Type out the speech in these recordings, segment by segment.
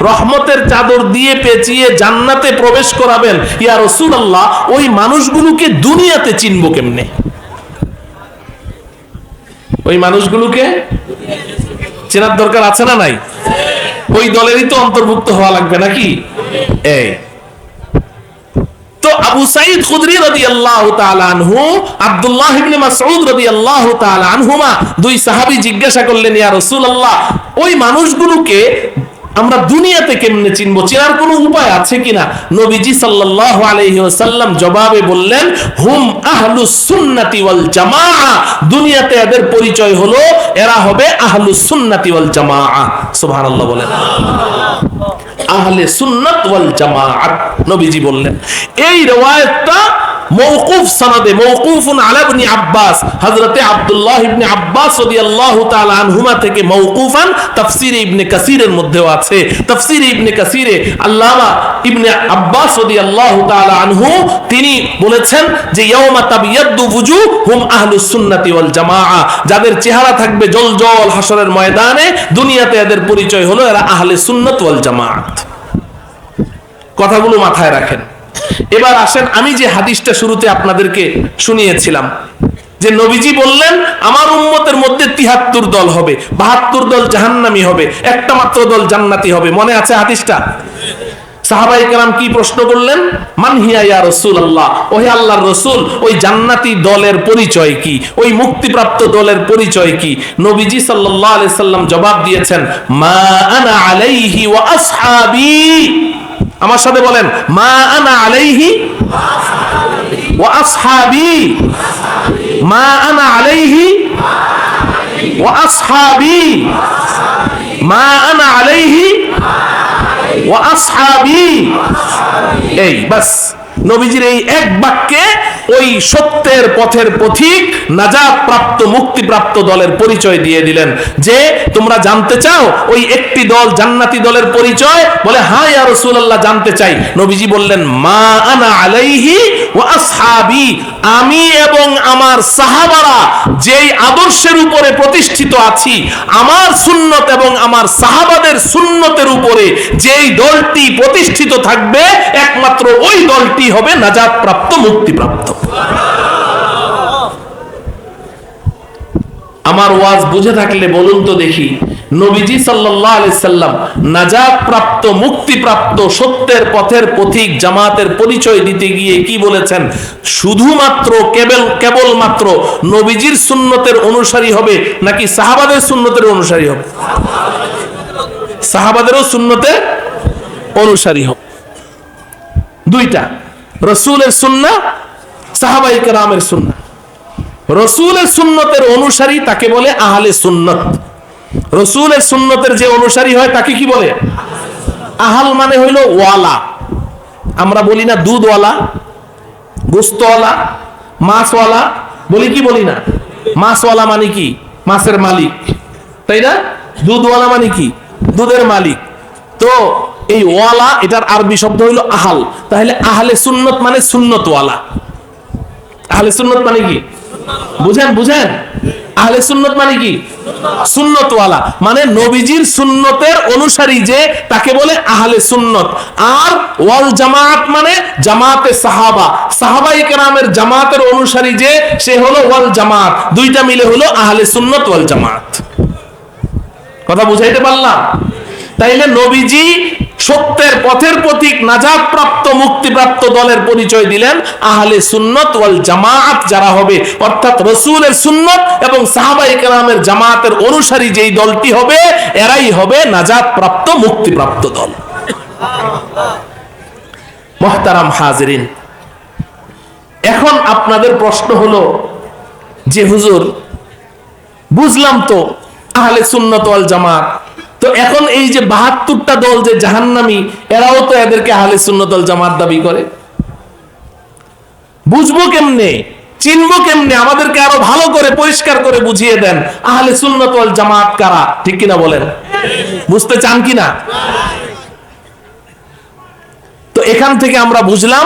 রহমতের চাদর দিয়ে পেঁচিয়ে জান্নাতে প্রবেশ করাবেন। ইয়া রসুল্লাহ ওই মানুষগুলোকে দুনিয়াতে চিনবো কেমনে? ওই মানুষগুলোকে চেনার দরকার আছে না নাই? ওই দলেরই তো অন্তর্ভুক্ত হওয়া লাগবে নাকি? এই। আবু আনহু, আব্দুল্লাহ দুই সাহাবী জিজ্ঞাসা করলেন, ইয়া রাসূলুল্লাহ, ওই মানুষগুলোকে আমরা দুনিয়াতে কেমনে চিনবো? চেনার কোনো উপায় আছে কিনা? নবীজি সাল্লাল্লাহু আলাইহি জবাবে বললেন, হুম আহলুস সুন্নাতি ওয়াল জামাআ। দুনিয়াতে এদের পরিচয় হলো, এরা হবে আহলুস সুন্নাতি ওয়াল জামাআ। সুবহানাল্লাহ বলেন। আহলে সুন্নাত ওয়াল জামাআত, নবীজি বললেন। এই riwayatটা মওকুফ সনদে, মওকুফুন আলা ইবনে আব্বাস। হযরতে আব্দুল্লাহ ইবনে আব্বাস রাদিয়াল্লাহু তাআলা আনহুমা থেকে মওকুফান তাফসীরে ইবনে কাসিরের মধ্যেও আছে। তাফসীরে ইবনে কাসিরে আল্লামা ইবনে আব্বাস রাদিয়াল্লাহু তাআলা আনহু, তিনি বলেছেন যে, ইয়াউমা তাবিয়াদ্দু ফুজুহুম আহলুস সুন্নাতি ওয়াল জামাআ। যাদের চেহারা থাকবে জলজল হাসরের ময়দানে, দুনিয়াতে এদের পরিচয় হলো এরা আহলে সুন্নাত ওয়াল জামাআত। কথাগুলো মাথায় রাখেন। এবার আসেন, আমি যে হাদিসটা শুরুতে আপনাদেরকে শুনিয়েছিলাম, যে নবীজি বললেন, আমার উম্মতের মধ্যে তিহাত্তর দল হবে, বাহাত্তর দল জাহান্নামি হবে, একটা মাত্র দল জান্নাতি হবে। মনে আছে হাদিসটা? সাহাবাই কালাম কি প্রশ্ন করলেন? মানহিয়া রসুল আল্লাহ ওহে আল্লাহর রসুল, ওই জান্নাতি দলের পরিচয় কি? ওই মুক্তিপ্রাপ্ত দলের পরিচয় কি? নবীজি আলাইহি সাল্লাম জবাব দিয়েছেন, মা আনা আলাইহি ওয়া আসহাবি। আমার সাথে বলেন, মা আনা আলাইহি ওয়া আসহাবি। মা আনা আলাইহি ওয়া আসহাবি। মা আনা আলাইহি ওয়া আসহাবি। এই, বাস। নবীজির এই এক বাক্যে ওই সত্যের পথের পথিক নাজাত প্রাপ্ত মুক্তিপ্রাপ্ত দলের পরিচয় দিয়ে দিলেন। যে তোমরা জানতে চাও, ওই একটি দল জান্নাতি দলের পরিচয়, বলে, হায় আর রাসূলুল্লাহ, জানতে চাই। নবীজি বললেন, মা আনা আলাইহি আমি এবং আমার সাহাবারা যেই আদর্শের উপরে প্রতিষ্ঠিত আছি, আমার সুন্নত এবং আমার সাহাবাদের সুন্নতের উপরে যেই দলটি প্রতিষ্ঠিত থাকবে, একমাত্র ওই দলটি হবে নাজাদ প্রাপ্ত মুক্তি আমার ওয়াজ বুঝে থাকলে বলুন তো দেখি। নবীজি সাল্লাল্লাহু আলাইহি সাল্লাম নাজাত প্রাপ্ত মুক্তি প্রাপ্ত সত্যের পথের পথিক জামাতের পরিচয় দিতে গিয়ে কি বলেছেন? শুধুমাত্র কেবল, কেবলমাত্র নবীজির সুন্নতের অনুসারী হবে নাকি সাহাবাদের সুন্নতের অনুসারী হবে? সাহাবাদেরও সুন্নতে অনুসারী হবে। দুইটা, রসুলের সুন্না সাহাবাই কেরামের সুন্না। রসুলের সুন্নতের অনুসারী তাকে বলে আহলে সুন্নত। রসুলের সুন্নতের যে অনুসারী হয় তাকে কি বলে? আহাল মানে হইল ওয়ালা। আমরা বলি না দুধওয়ালা, গোস্তওয়ালা, মাছওয়ালা, বলি কি বলি না? মাছওয়ালা মানে কি? মাছের মালিক। তাই না? দুধওয়ালা মানে কি? দুধের মালিক। তো এই ওয়ালা, এটার আরবি শব্দ হইল আহাল। তাহলে আহলে সুন্নত মানে সুন্নতওয়ালা। আহলে সুন্নত মানে কি? বুঝেন বুঝেন? আহলে সুন্নত মানে কি? সুন্নতওয়ালা। মানে নবীজির সুন্নতের অনুসারী যে, তাকে বলে আহলে সুন্নত। আর ওয়াল জামাত মানে জামাতে সাহাবা। সাহাবাই কেরামের জামাতের অনুসারী যে, সে হলো ওয়াল জামাত। দুইটা মিলে হলো আহলে সুন্নত ওয়াল জামাত। কথা বুঝাইতে পারলাম? তাইলে নবীজি সত্যের পথের প্রতীক নাজাত প্রাপ্ত মুক্তিপ্রাপ্ত দলের পরিচয় দিলেন আহলে সুন্নত ওয়াল জামাত যারা হবে। অর্থাৎ রসুলের সুন্নত এবং সাহাবাই কেরামের জামাতের অনুসারী যেই দলটি হবে, এরাই হবে নাজাত প্রাপ্ত মুক্তিপ্রাপ্ত দল। মহতারাম হাজরিন, এখন আপনাদের প্রশ্ন হলো যে হুজুর, বুঝলাম তো আহলে সুন্নত ওয়াল জামাত তো এখন এই যে বাহাত্তরটা দল যে জাহান্নামি, এরাও তো এদেরকে আহলে ওয়াল জামাত দাবি করে। বুঝব কেমনে? চিনবো কেমনে? আমাদেরকে আরও ভালো করে, পরিষ্কার করে বুঝিয়ে দেন আহলে সুন্নত ওয়াল জামাত কারা? ঠিক কিনা বলেন? বুঝতে চান কিনা? তো এখান থেকে আমরা বুঝলাম,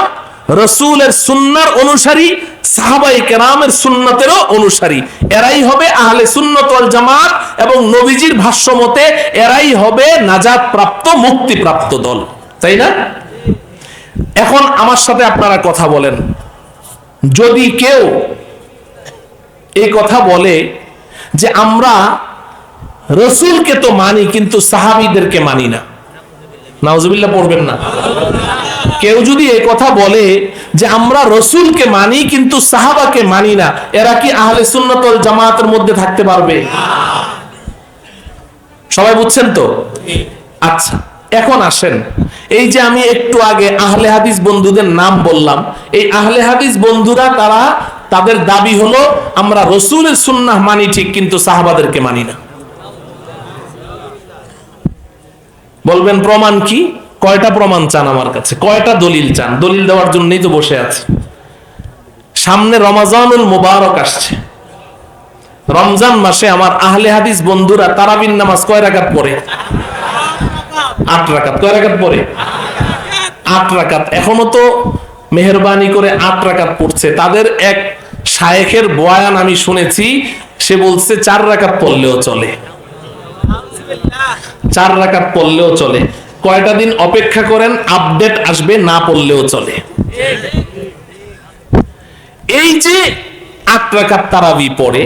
রসুলের সুন্নার অনুসারী সাহাবাই কেরামের সুন্নতেরও অনুসারী। এরাই হবে আহলে সুন্নত ওয়াল জামাত এবং নবীজির ভাষ্য মতে এরাই হবে নাজাত প্রাপ্ত মুক্তি দল। তাই না? এখন আমার সাথে আপনারা কথা বলেন। যদি কেউ এই কথা বলে যে আমরা রসুলকে তো মানি, কিন্তু সাহাবিদেরকে মানি না। পড়বেন না। কেউ যদি এই কথা বলে যে আমরা রসুলকে মানি, কিন্তু সাহাবাকে মানি না, এরা কি আহলে সুন্নতল জামাতের মধ্যে থাকতে পারবে? সবাই বুঝছেন তো? আচ্ছা এখন আসেন। এই যে আমি একটু আগে আহলে হাদিস বন্ধুদের নাম বললাম, এই আহলে হাদিস বন্ধুরা তারা, তাদের দাবি হলো, আমরা রসুলের সুন্নাহ মানি ঠিক, কিন্তু সাহাবাদেরকে মানি না। বলবেন প্রমাণ কি? কয়টা প্রমাণ চান আমার কাছে? কয়টা দলিল চান? দলিল দেওয়ার জন্যই তো বসে আছে। সামনে রমাজানুল মুবারক আসছে। রমজান মাসে আমার আহলে হাদিস বন্ধুরা তারাবিন নামাজ কয় রাকাত পড়ে? আট রাকাত। কয় রাকাত পড়ে? আট রাকাত। এখনও তো মেহরবানি করে আট রাকাত পড়ছে। তাদের এক শায়েখের বয়ান আমি শুনেছি, সে বলছে, চার রাকাত পড়লেও চলে। চার রাকাত পড়লেও চলে। কয়টা দিন অপেক্ষা করেন, আপডেট আসবে, না পড়লেও চলে। এই যে আট রাকাত তারাবি পড়ে,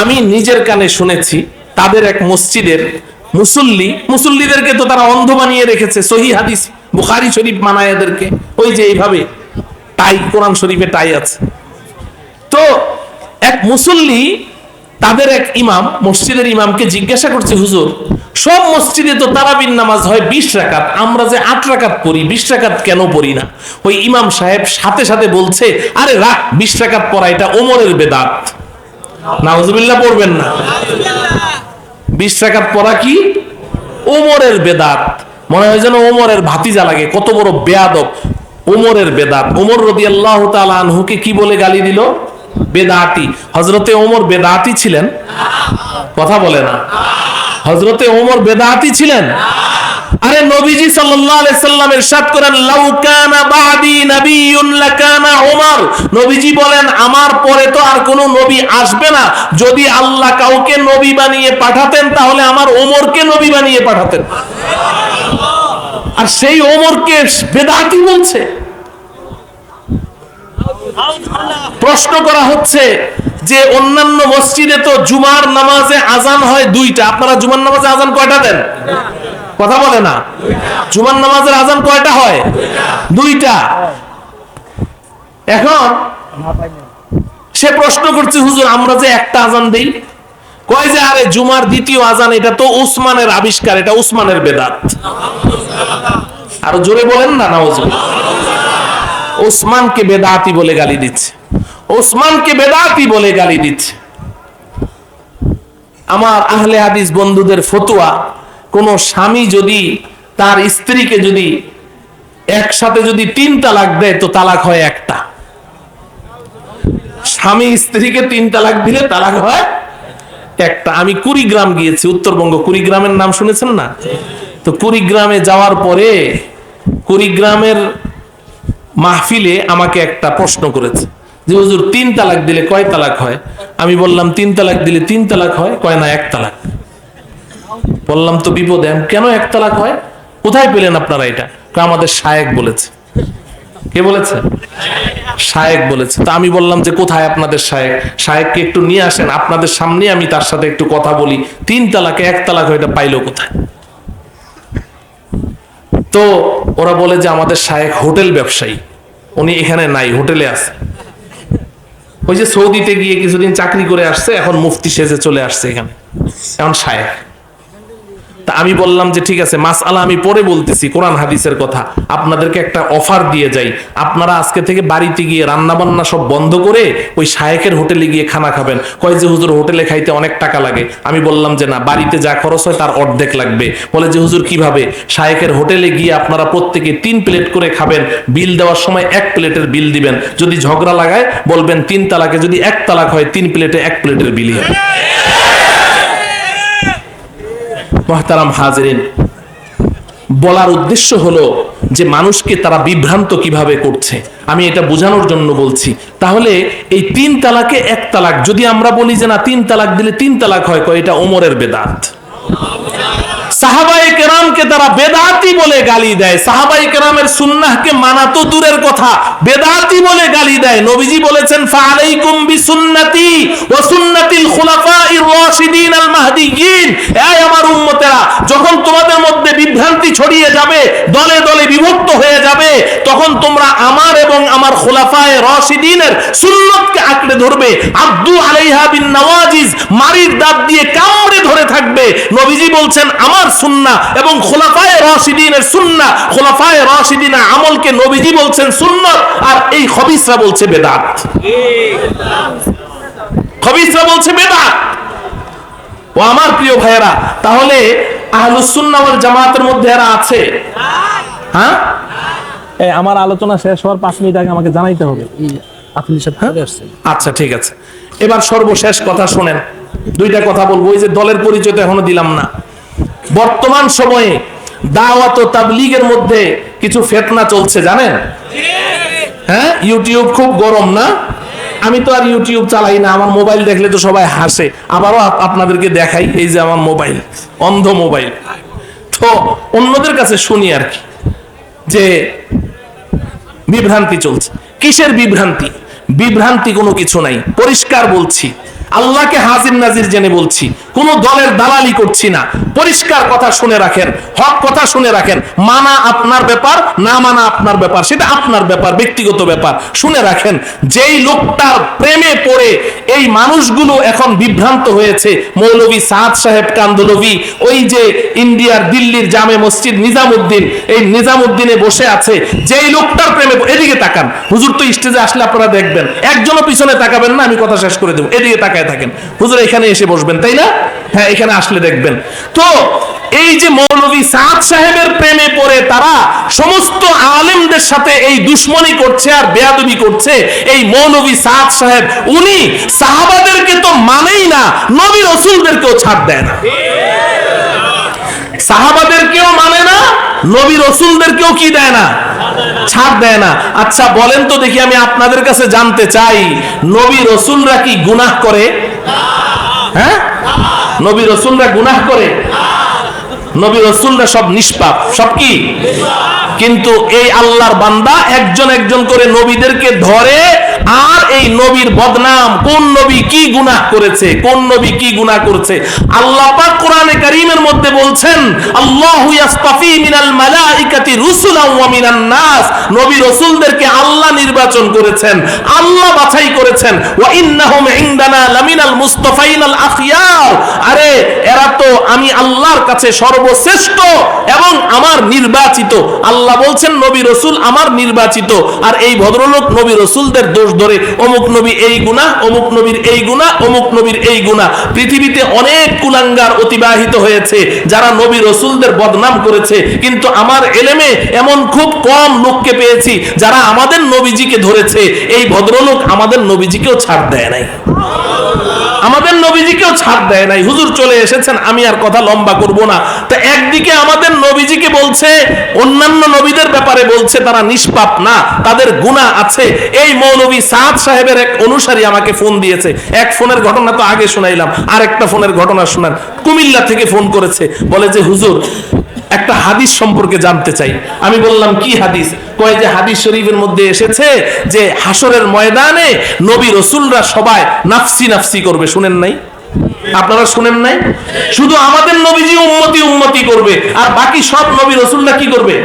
আমি নিজের কানে শুনেছি, তাদের এক মসজিদের মুসল্লি, মুসল্লিদেরকে তো তারা অন্ধ বানিয়ে রেখেছে, সহি হাদিস, বুখারি শরীফ মানায় এদেরকে। ওই যে এইভাবে টাই কোরআন শরীফে টাই আছে। তো এক মুসল্লি তাদের এক ইমাম, মসজিদের ইমামকে জিজ্ঞাসা করছে, হুজুর, সব মসজিদে তো তারাবিন নামাজ হয় বিশ রাকাত, আমরা যে আট রাকাত পড়ি, বিশ রাকাত কেন পড়ি না? ওই ইমাম সাহেব সাথে সাথে বলছে, আরে রাখ, বিশ রাকাত পড়া, এটা ওমরের বেদাত। নাউজুবিল্লাহ পড়বেন না। বিশ রাকাত পড়া কি? ওমরের বেদাত। মনে হয় যেন ওমরের ভাতিজা লাগে, কত বড় বেয়াদব। ওমরের বেদাত। ওমর রবি আল্লাহ আনহুকে কি বলে গালি দিল? বেদাতি। হজরতে ওমর বেদাতি ছিলেন? কথা বলে না। হজরতে ওমর বেদাতি ছিলেন? আরে নবীজি সাল্লাল্লাহু আলাইহি সাল্লাম ইরশাদ করেন, লাউ কানা বাদি লাকানা ওমর। নবীজি বলেন, আমার পরে তো আর কোনো নবী আসবে না। যদি আল্লাহ কাউকে নবী বানিয়ে পাঠাতেন, তাহলে আমার ওমরকে নবী বানিয়ে পাঠাতেন। আর সেই ওমরকে বেদাতি বলছে। প্রশ্ন করা হচ্ছে যে অন্যান্য মসজিদে তো জুমার নামাজে আজান হয় দুইটা। আপনারা জুমার নামাজে আজান কয়টা দেন? কথা বলে না। জুমার নামাজের আজান কয়টা হয়? দুইটা। এখন সে প্রশ্ন করছে, হুজুর, আমরা যে একটা আজান দেই? কয় যে, আরে, জুমার দ্বিতীয় আজান এটা তো উসমানের আবিষ্কার, এটা উসমানের বেদাত। আর জোরে বলেন না নওয়াজ ওসমানকে বেদাতি বলে গালি দিচ্ছে। ওসমানকে বেদাতি বলে গালি দিচ্ছে। আমার আহলে হাদিস বন্ধুদের ফতুয়া, কোন স্বামী যদি তার স্ত্রীকে যদি একসাথে যদি তিন তালাক দেয়, তো তালাক হয় একটা। স্বামী স্ত্রীকে তিন তালাক দিলে তালাক হয় একটা। আমি কুড়িগ্রাম গিয়েছি, উত্তরবঙ্গ। কুড়িগ্রামের নাম শুনেছেন না? তো কুড়িগ্রামে যাওয়ার পরে কুড়িগ্রামের মাহফিলে আমাকে একটা প্রশ্ন করেছে যে, হুজুর, তিন তালাক দিলে কয় তালাক হয়? আমি বললাম, তিন তালাক দিলে তিন তালাক হয়, কয় না এক তালাক? বললাম, তো বিপদে, কেন এক তালাক হয়? কোথায় পেলেন আপনারা এটা? আমাদের শায়েক বলেছে। কে বলেছে? শায়েক বলেছে। তা আমি বললাম যে, কোথায় আপনাদের শায়েক? শায়েককে একটু নিয়ে আসেন, আপনাদের সামনে আমি তার সাথে একটু কথা বলি। তিন তালাকে এক তালাক এটা পাইলো কোথায়? তো ওরা বলে যে আমাদের শায়েক হোটেল ব্যবসায়ী। উনি এখানে নাই, হোটেলে আছে। ওই যে সৌদিতে গিয়ে কিছুদিন চাকরি করে আসছে, এখন মুফতি সেজে চলে আসছে এখানে। এখন শায়েক তা আমি বললাম যে, ঠিক আছে মাস আলা আমি পরে বলতেছি, কোরআন হাদিসের কথা। আপনাদেরকে একটা অফার দিয়ে যাই। আপনারা আজকে থেকে বাড়িতে গিয়ে রান্না বান্না সব বন্ধ করে ওই শায়েকের হোটেলে গিয়ে খানা খাবেন। কয় যে, হুজুর, হোটেলে খাইতে অনেক টাকা লাগে। আমি বললাম যে, না, বাড়িতে যা খরচ হয় তার অর্ধেক লাগবে। বলে যে, হুজুর, কীভাবে? শায়েকের হোটেলে গিয়ে আপনারা প্রত্যেকে তিন প্লেট করে খাবেন। বিল দেওয়ার সময় এক প্লেটের বিল দিবেন। যদি ঝগড়া লাগায়, বলবেন তিন তালাকে, যদি এক তালাক হয়, তিন প্লেটে এক প্লেটের বিলই হবে মহতারাম হাজরিন, বলার উদ্দেশ্য হলো যে মানুষকে তারা বিভ্রান্ত কীভাবে করছে। আমি এটা বোঝানোর জন্য বলছি। তাহলে এই তিন তালাকে এক তালাক, যদি আমরা বলি যে না, তিন তালাক দিলে তিন তালাক হয়, কয়? এটা ওমরের বেদাত। সাহাবাই কেরামকে তারা বেদাতি বলে গালি দেয়। সাহাবাই কেরামের সুন্নাহকে মানা তো দূরের কথা। বেদাতি বলে গালি দেয়। নবীজি বলেছেন ফালাইকুম বিসুন্নতি ওয়া সুন্নাতিল রাশিদিন আল আমার উম্মতেরা, যখন তোমাদের মধ্যে বিভ্রান্তি ছড়িয়ে যাবে, দলে দলে বিভক্ত হয়ে যাবে, তখন তোমরা আমার এবং আমার খোলাফায়ে রাশিদিনের সুন্নতকে আঁকড়ে ধরবে। আব্দু আলাইহা বিন নওয়াজিজ মারির দাঁত দিয়ে কামড়ে ধরে থাকবে। নবীজি বলছেন, আমার সুন্না এবং খোলাফায়ে রাশিদিনের সুন্না খোলাফায়ে রাশিদিনের আমলকে নবীজি বলছেন সুন্নত আর এই খবিসরা বলছে বেদাত। খবিসরা বলছে বেদাত। ও আমার প্রিয় ভাইয়েরা তাহলে আহলুস সুন্নাহ ওয়াল জামাতের মধ্যে এরা আছে? হ্যাঁ? এই আমার আলোচনা শেষ হওয়ার পাঁচ মিনিট আগে আমাকে জানাইতে হবে। আপনি আসছেন। আচ্ছা ঠিক আছে। এবার সর্বশেষ কথা শোনেন। দুইটা কথা বলব। ওই যে দলের পরিচয় তো এখনও দিলাম না। বর্তমান সময়ে দাওয়াত ও তাবলিগের মধ্যে কিছু ফেতনা চলছে, জানেন? হ্যাঁ? ইউটিউব খুব গরম, না? আমি তো আর ইউটিউব চালাই না, আমার মোবাইল দেখলে তো সবাই হাসে। আবারও আপনাদেরকে দেখাই, এই যে আমার মোবাইল অন্ধ মোবাইল তো অন্যদের কাছে শুনি আর কি, যে বিভ্রান্তি চলছে। কিসের বিভ্রান্তি? বিভ্রান্তি কোনো কিছু নাই। পরিষ্কার বলছি আল্লাহকে হাজির নাজির জেনে বলছি, কোন দলের দালালি করছি না। পরিষ্কার কথা শুনে রাখেন, হক কথা শুনে রাখেন, মানা আপনার ব্যাপার, না মানা আপনার ব্যাপার, সেটা আপনার ব্যাপার, ব্যক্তিগত ব্যাপার। শুনে রাখেন, যেই লোকটার প্রেমে পড়ে এই মানুষগুলো এখন বিভ্রান্ত হয়েছে। মৌলভী সাদ সাহেব কান্দলভি ওই যে ইন্ডিয়ার দিল্লির জামে মসজিদ নিজামুদ্দিন, এই নিজামুদ্দিনে বসে আছে, যেই লোকটার প্রেমে এদিকে তাকান। হুজুর তো স্টেজে আসলে আপনারা দেখবেন, একজনও পিছনে তাকাবেন না, আমি কথা শেষ করে দেবো, এদিকে তাকায় থাকেন। হুজুর এখানে এসে বসবেন, তাই না? হ্যাঁ এখানে আসলে দেখবেন। তো এই যে মৌলভী সাদ সাহেবের প্রেমে পড়ে তারা সমস্ত আলেমদের সাথে এই দুশ্মনী করছে আর বেয়াদবি করছে, এই মৌলভী সাদ সাহেব, উনি সাহাবাদেরকে তো মানেই না, নবী রসুলদেরকেও ছাড় দেয় না। সাহাবাদেরকেও মানে না নবী রসুলদেরকেও কি দেয় না? ছাড় দেয় না। আচ্ছা বলেন তো দেখি, আমি আপনাদের কাছে জানতে চাই, নবী রসুলরা কি গুনাহ করে? হ্যাঁ? নবী রসুলরা গুনাহ করে? নবী রসুলরা সব নিষ্পাপ। সব কি? কিন্তু এই আল্লাহর বান্দা একজন একজন করে নবীদেরকে ধরে আর এই নবীর বদনাম, কোন নবী কি গুনাহ করেছে, কোন নবী কি গুনাহ করেছে? আল্লাহ পাক কোরআনে কারীমের মধ্যে বলছেন, আল্লাহু ইয়াসতাফি মিনাল মালাইকাতি রুসুলান ওয়া মিনান নাস। নবী রাসূলদেরকে আল্লাহ নির্বাচন করেছেন, আল্লাহ বাছাই করেছেন, ওয়া ইন্নাহুম ইনদানা লামিনাল মুস্তাফাইনাল আখিয়ার। আরে, এরা তো আমি আল্লাহর কাছে সর্বশ্রেষ্ঠ এবং আমার নির্বাচিত। আল্লাহ বলছেন, নবী রসুল আমার নির্বাচিত। আর এই ভদ্রলোক নবী রসুলদের দোষ ধরে, অমুক নবী এই গুণা, অমুক নবীর এই গুণা, অমুক নবীর এই গুণা। পৃথিবীতে অনেক কুলাঙ্গার অতিবাহিত হয়েছে, যারা নবী রসুলদের বদনাম করেছে। কিন্তু আমার এলেমে এমন খুব কম লোককে পেয়েছি, যারা আমাদের নবীজিকে ধরেছে। এই ভদ্রলোক আমাদের নবীজিকেও ছাড় দেয় নাই। আমাদের নবীজিকেও ছাড় দেয় নাই। হুজুর চলে এসেছেন, আমি আর কথা লম্বা করব না। তো একদিকে আমাদের নবীজিকে বলছে, অন্যান্য নবীদের ব্যাপারে বলছে, তারা নিষ্পাপ না, তাদের গুণা আছে। এই মৌলবী সাদ সাহেবের এক অনুসারী আমাকে ফোন দিয়েছে। এক ফোনের ঘটনা তো আগে শোনাইলাম আর একটা ফোনের ঘটনা শোনান কুমিল্লা থেকে ফোন করেছে, বলে যে, হুজুর একটা হাদিস সম্পর্কে জানতে চাই। আমি বললাম, কি হাদিস? কয় যে হাদিস শরীফের মধ্যে এসেছে যে হাসরের ময়দানে নবী রসুলরা সবাই নাফসি নাফসি করবে। শুনেন নাই? আপনারা শুনেন নাই? শুধু আমাদের নবীজি উম্মতি উম্মতি করবে, আর বাকি সব নবী রসুলরা কি করবে?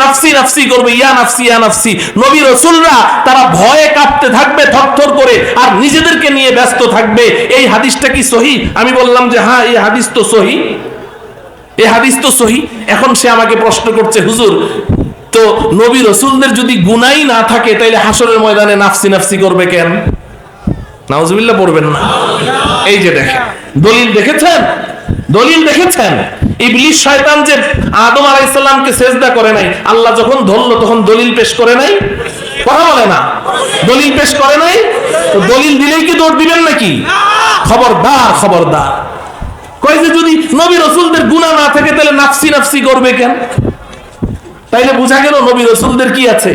নাফসি নাফসি করবে, ইয়া নাফসি ইয়া নাফসি। নবী রসুলরা তারা ভয়ে কাঁপতে থাকবে, থরথর করে, আর নিজেদেরকে নিয়ে ব্যস্ত থাকবে। এই হাদিসটা কি সহি? আমি বললাম যে হ্যাঁ এই হাদিস তো সহি। এই হাদিস তো সহি। এখন সে আমাকে প্রশ্ন করছে, হুজুর, তো নবী রসুলদের যদি গুনাই না থাকে, তাইলে হাসরের ময়দানে নাফসি নাফসি করবে কেন? নাউজুবিল্লাহ, পড়বেন না। এই যে দেখেন, দলিল দেখেছেন? দলিল দেখেছেন? ইবলিশ শয়তান যে আদম আলাইসাল্লামকে সেজদা করে নাই, আল্লাহ যখন ধরলো, তখন দলিল পেশ করে নাই? কথা বলে না। দলিল পেশ করে নাই? তো দলিল দিলেই কি দৌড় দিবেন নাকি? খবরদার খবরদার। কয় যদি নবী রসুলদের গুণা না থাকে, তাহলে নাফসি নাফসি করবে কেন? তাইলে বোঝা গেল নবী রসুলদের কি আছে?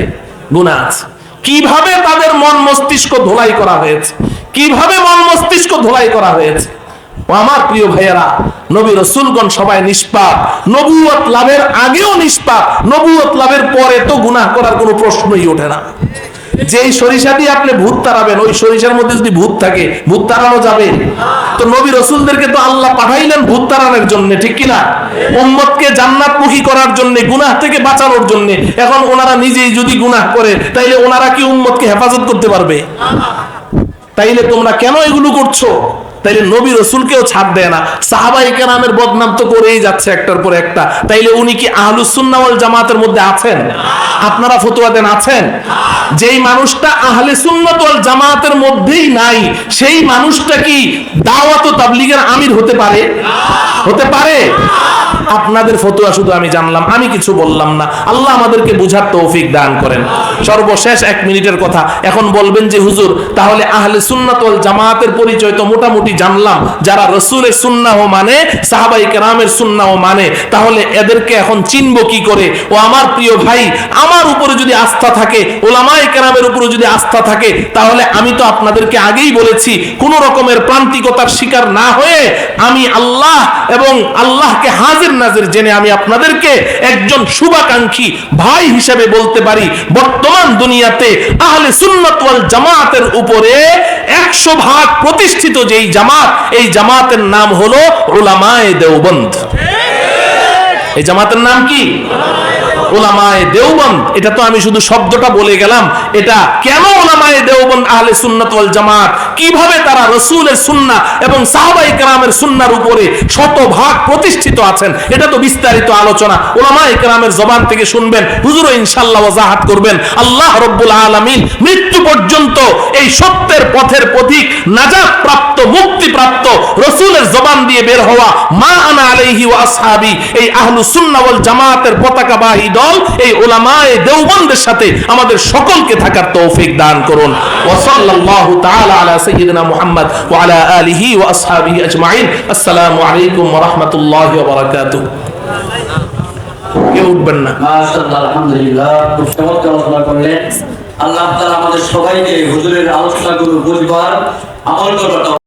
গুণা আছে। কীভাবে তাদের মন মস্তিষ্ক ধোলাই করা হয়েছে? কীভাবে মন মস্তিষ্ক ধোলাই করা হয়েছে? আমার প্রিয় ভাইয়েরা, নবী রসুলগণ সবাই নিষ্পাপ। নবুয়ত লাভের আগেও নিষ্পাপ। নবুয়ত লাভের পরে তো গুনাহ করার কোনো প্রশ্নই ওঠে না। যেই সরিষা দিয়ে আপনি ভূত তাড়াবেন, ওই সরিষার মধ্যে যদি ভূত থাকে, ভূত তাড়ানো যাবে। তো নবী রসুলদেরকে তো আল্লাহ পাঠাইলেন ভূত তাড়ানোর জন্য, ঠিক কিনা উম্মতকে জান্নাতমুখী করার জন্য, গুনাহ থেকে বাঁচানোর জন্য। এখন ওনারা নিজেই যদি গুনাহ করে, তাইলে ওনারা কি উম্মতকে হেফাজত করতে পারবে? তাইলে তোমরা কেন এগুলো করছ? তাইলে নবী রসুলকেও ছাড় দেয় না। সাহাবাই কেরামের বদনাম তো করেই যাচ্ছে একটার পর একটা। তাইলে উনি কি আহলুসুন্নাওয়াল জামাতের মধ্যে আছেন? আপনারা ফতুয়া দেন, আছেন? যেই মানুষটা আহলে সুন্নাত ওয়াল জামাতের মধ্যেই নাই, সেই মানুষটা কি দাওয়াত তাবলিগের আমির হতে পারে? হতে পারে? আপনাদের ফতুয়া শুধু আমি জানলাম, আমি কিছু বললাম না। আল্লাহ আমাদেরকে বুঝার তৌফিক দান করেন। সর্বশেষ এক মিনিটের কথা। এখন বলবেন যে, হুজুর, তাহলে আহলে সুন্নাত ওয়াল জামাতের পরিচয় তো মোটামুটি জানলাম। যারা রসুলের সুন্নাহ মানে সাহাবাই কেরামের সুন্নাহ মানে তাহলে এদেরকে এখন চিনবো কি করে? ও আমার প্রিয় ভাই, আমার উপরে যদি আস্থা থাকে ওলামাই কেরামের উপরে যদি আস্থা থাকে, তাহলে আমি তো আপনাদেরকে আগেই বলেছি, কোন রকমের প্রান্তিকতার শিকার না হয়ে আমি আল্লাহ এবং আল্লাহকে হাজির নাজির জেনে আমি আপনাদেরকে একজন শুভাকাঙ্ক্ষী ভাই হিসেবে বলতে পারি, বর্তমান দুনিয়াতে আহলে সুন্নাত ওয়াল জামাতের উপরে একশো ভাগ প্রতিষ্ঠিত যেই জামাত, এই জামাতের নাম হলো ওলামায়ে দেওবন্দ। এই জামাতের নাম কি? ওলামায়ে দেওবন্দ, এটা তো আমি শুধু শব্দটা বলে গেলাম, এটা কেন ওলামায়ে দেওবন্দ, আহলে সুন্নাত জামাত, কীভাবে তারা রসুলের সুন্নাহ এবং সুন্নার উপরে প্রতিষ্ঠিত আছেন, এটা তো বিস্তারিত আলোচনা। ওলামায়ে জবান থেকে শুনবেন ওয়াজাহাত করবেন। আল্লাহ রব্বুল আলামিন মৃত্যু পর্যন্ত এই সত্যের পথের পথিক নাজাত প্রাপ্ত মুক্তি প্রাপ্ত রসুলের জবান দিয়ে বের হওয়া, মা আনা এই আহলু ওয়াল জামাতের পতাকাবাহী দল, এই ওলামায়ে দেওবন্দের সাথে আমাদের সকলকে থাকার তৌফিক দান করুন। আসহাবিহি আজমাইন। আসসালামু আলাইকুম আল্লাহ আমাদের সবাইকে হুজুরের আলোচনাগুলো বুঝবার করবার